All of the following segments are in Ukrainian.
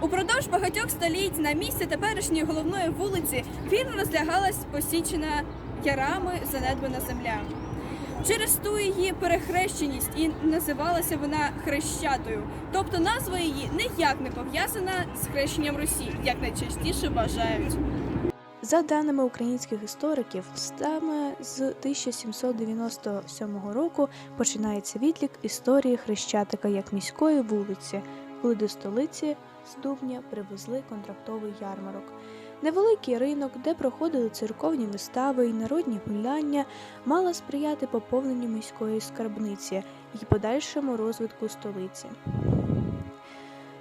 Упродовж багатьох століть на місці теперішньої головної вулиці вільно розлягалась посічена ярами занедбана земля. Через ту її перехрещеність і називалася вона хрещатою, тобто назва її ніяк не пов'язана з хрещенням Русі, як найчастіше вважають. За даними українських істориків, саме з 1797 року починається відлік історії Хрещатика як міської вулиці, коли до столиці з привезли контрактовий ярмарок. Невеликий ринок, де проходили церковні вистави і народні гуляння, мала сприяти поповненню міської скарбниці і подальшому розвитку столиці.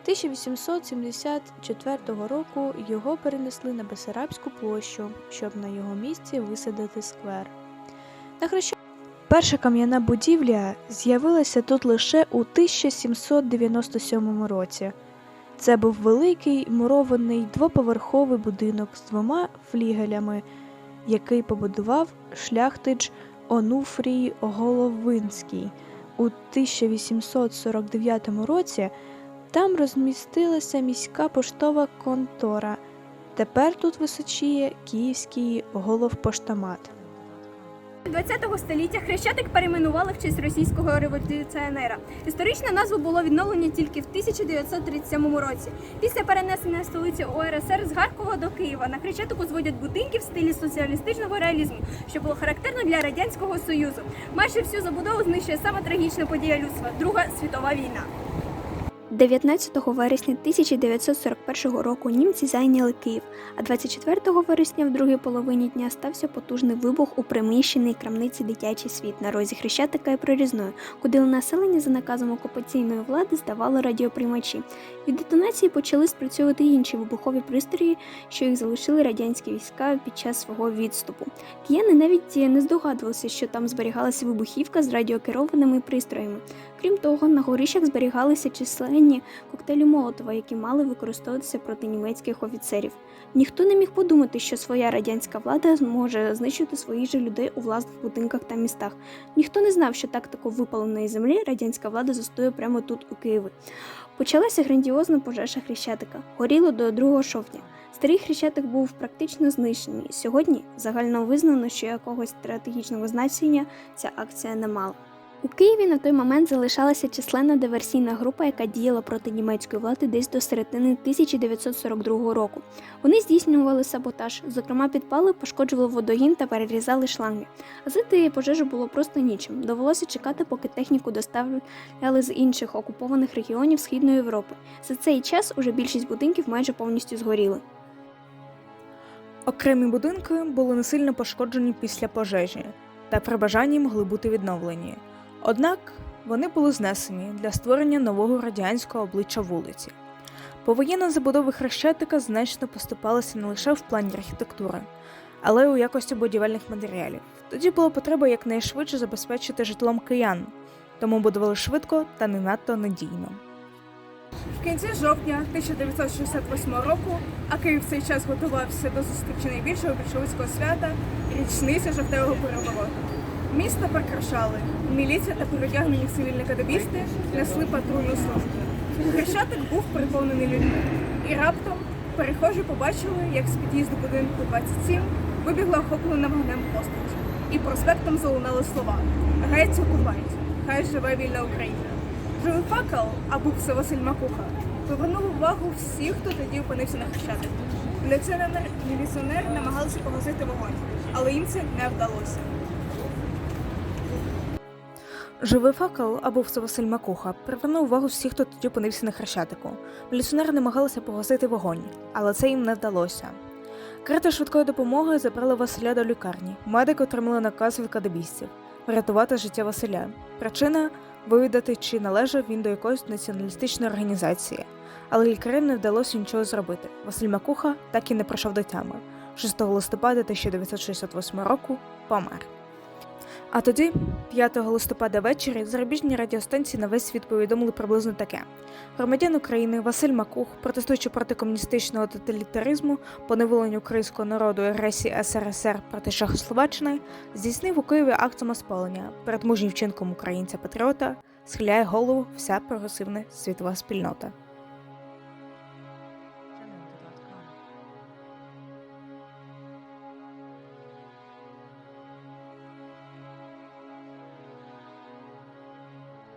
1874 року його перенесли на Бесарабську площу, щоб на його місці висадити сквер. На Хреща... Перша кам'яна будівля з'явилася тут лише у 1797 році. Це був великий мурований двоповерховий будинок з двома флігелями, який побудував шляхтич Онуфрій Головинський. У 1849 році там розмістилася міська поштова контора. Тепер тут височіє київський головпоштамат. 20 століття Хрещатик перейменували в честь російського революціонера. Історична назва було відновлення тільки в 1937 році. Після перенесення столиці УРСР з Харкова до Києва на Хрещатику зводять будинки в стилі соціалістичного реалізму, що було характерно для радянського союзу. Майже всю забудову знищує сама трагічна подія людства Друга світова війна. 19 вересня 1941 року німці зайняли Київ, а 24 вересня в другій половині дня стався потужний вибух у приміщеній крамниці Дитячий світ на розі Хрещатика і Прорізної, куди населення за наказом окупаційної влади здавало радіоприймачі. Від детонації почали спрацьовувати інші вибухові пристрої, що їх залишили радянські війська під час свого відступу. Кияни навіть не здогадувалися, що там зберігалася вибухівка з радіокерованими пристроями. Крім того, на горищах зберігалися численні коктейлі Молотова, які мали використовуватися проти німецьких офіцерів. Ніхто не міг подумати, що своя радянська влада зможе знищити своїх же людей у власних будинках та містах. Ніхто не знав, що тактику випаленої землі радянська влада застоює прямо тут, у Києві. Почалася грандіозна пожежа Хрещатика. Горіло до 2 жовтня. Старий хрещатик був практично знищений. Сьогодні загально визнано, що якогось стратегічного значення ця акція не мала. У Києві на той момент залишалася численна диверсійна група, яка діяла проти німецької влади десь до середини 1942 року. Вони здійснювали саботаж, зокрема підпали, пошкоджували водогін та перерізали шланги. Газити пожежу було просто нічим. Довелося чекати, поки техніку доставляли з інших окупованих регіонів Східної Європи. За цей час уже більшість будинків майже повністю згоріли. Окремі будинки були не сильно пошкоджені після пожежі та при бажанні могли бути відновлені. Однак вони були знесені для створення нового радянського обличчя вулиці. Повоєнна забудова хрещатика значно поступалася не лише в плані архітектури, але й у якості будівельних матеріалів. Тоді була потреба якнайшвидше забезпечити житлом киян, тому будували швидко та не надто надійно. В кінці жовтня 1968 року, а в цей час готувався до зустрічі найбільшого більшовицького свята річниці жовтевого перевороту. Місто прикрашали. Міліція та переодягнені в цивільні кадебісти несли патрульну службу. Хрещатик був переповнений людьми. І раптом перехожі побачили, як з під'їзду будинку 27 вибігла охоплена вогнем постать. І проспектом залунали слова Геть окупантів! Хай живе вільна Україна! Живий факел, а бувся Василь Макуха, привернув увагу всіх, хто тоді опинився на хрещатику. Міліціонери намагалися погасити вогонь, але їм це не вдалося. Живий факел або Василь Макуха привернув увагу всіх, хто тоді опинився на хрещатику. Міліціонери намагалися погасити вогонь, але це їм не вдалося. Карета швидкої допомоги забрали Василя до лікарні. Медики отримали наказ від кадебістів врятувати життя Василя. Причина вивідати, чи належав він до якоїсь націоналістичної організації. Але лікарям не вдалося нічого зробити. Василь Макуха так і не прийшов до тями. 6 листопада 1968 року помер. А тоді, 5 листопада ввечері, зарубіжні радіостанції на весь світ повідомили приблизно таке: громадян України Василь Макух, протестуючи проти комуністичного тоталітаризму, поневоленню українського народу і агресії СРСР проти Чехословаччини, здійснив у Києві акт самоспалення перед мужнім вчинком українця-патріота, схиляє голову вся прогресивна світова спільнота.